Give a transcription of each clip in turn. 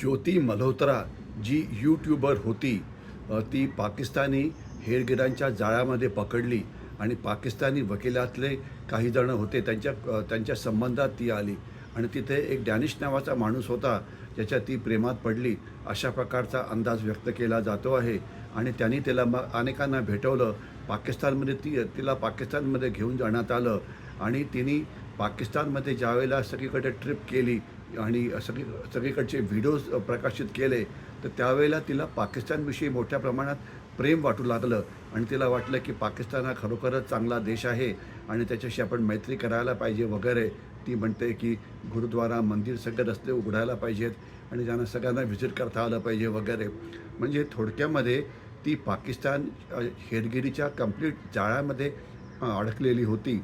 ज्योती Malhotra ji YouTuber होती ती पाकिस्तानी हेरगिरांच्या जाळ्यामध्ये पकडली आणि पाकिस्तानी वकिलातले काही जण होते त्यांच्या त्यांच्या संबंधात ती आली आणि तिथे एक डॅनिश नावाचा माणूस होता ज्याच्या ती प्रेमात पडली. अशा प्रकारचा अंदाज व्यक्त केला जातो आहे आणि त्यांनी तिला मग अनेकांना भेटवलं. पाकिस्तानमध्ये ती तिला पाकिस्तानमध्ये घेऊन जाण्यात आलं आणि तिने पाकिस्तानमध्ये ज्यावेळेला सगळीकडे ट्रिप केली आणि सगळी सगळीकडचे व्हिडिओज प्रकाशित केले तर त्यावेळेला तिला पाकिस्तानविषयी मोठ्या प्रमाणात प्रेम वाटू लागलं. आणि तिला वाटलं की पाकिस्तान हा खरोखरच चांगला देश आहे आणि त्याच्याशी आपण मैत्री करायला पाहिजे वगैरे. ती म्हणते की गुरुद्वारा मंदिर सगळे रस्ते उघडायला पाहिजेत आणि त्यांना सगळ्यांना व्हिजिट करता आलं पाहिजे वगैरे. म्हणजे थोडक्यामध्ये ती पाकिस्तान हेरगिरीच्या कंप्लीट जाळ्यामध्ये अडकलेली होती.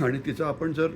आणि तिचं आपण जर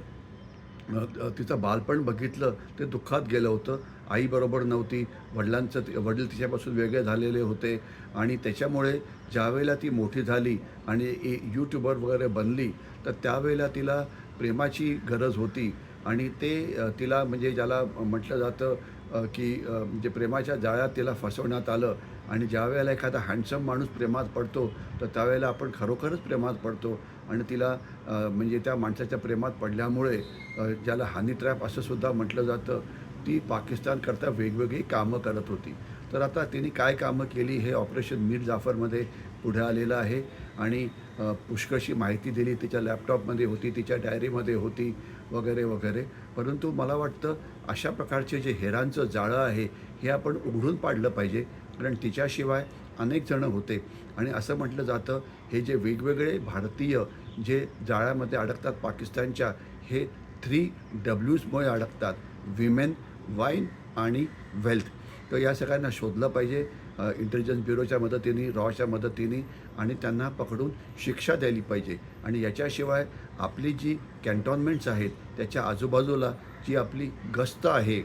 तिचं बालपण बघितलं ते दुःखात गेलं होतं. आईबरोबर नव्हती. वडिलांचं ति- वडील तिच्यापासून वेगळे झालेले होते. आणि त्याच्यामुळे ज्यावेळेला ती मोठी झाली आणि यूट्यूबर वगैरे बनली तर त्यावेळेला तिला प्रेमाची गरज होती. आणि ते तिला म्हणजे ज्याला म्हटलं जातं की म्हणजे प्रेमाच्या जाळ्यात तिला फसवण्यात आलं आणि ज्या वेळेला एखादा हँडसम माणूस प्रेमात पडतो तर त्यावेळेला आपण खरोखरच प्रेमात पडतो आणि तिला म्हणजे त्या माणसाच्या प्रेमात पडल्यामुळे ज्याला हानी ट्रॅप असं सुद्धा म्हटलं जातं ती पाकिस्तानकरता वेगवेगळी कामं करत होती. तर आता तिने काय कामं केली हे ऑपरेशन मीर जाफरमध्ये पुढे आलेलं आहे. आणि पुष्कळशी माहिती दिली तिच्या लॅपटॉपमध्ये होती तिच्या डायरीमध्ये होती वगैरे वगैरे. परंतु मला वाटतं अशा प्रकारचे जे हेरांचं जाळं आहे हे आपण उघडून पाडलं पाहिजे. कारण तिच्याशिवाय अनेक जणं होते. आणि असं म्हटलं जातं हे जे वेगवेगळे भारतीय जे जाळ्यामध्ये अडकतात पाकिस्तानच्या हे थ्री डब्ल्यूजमुळे अडकतात. विमेन वाईन आणि वेल्थ. तर या सगळ्यांना शोधलं पाहिजे. इंटेलिजन्स ब्युरोच्या मदतीने रॉच्या मदतीने आणि त्यांना पकडून शिक्षा द्यायली पाहिजे. आणि याच्याशिवाय आपली जी कॅन्टॉनमेंट्स आहेत त्याच्या आजूबाजूला जी आपली गस्त आहे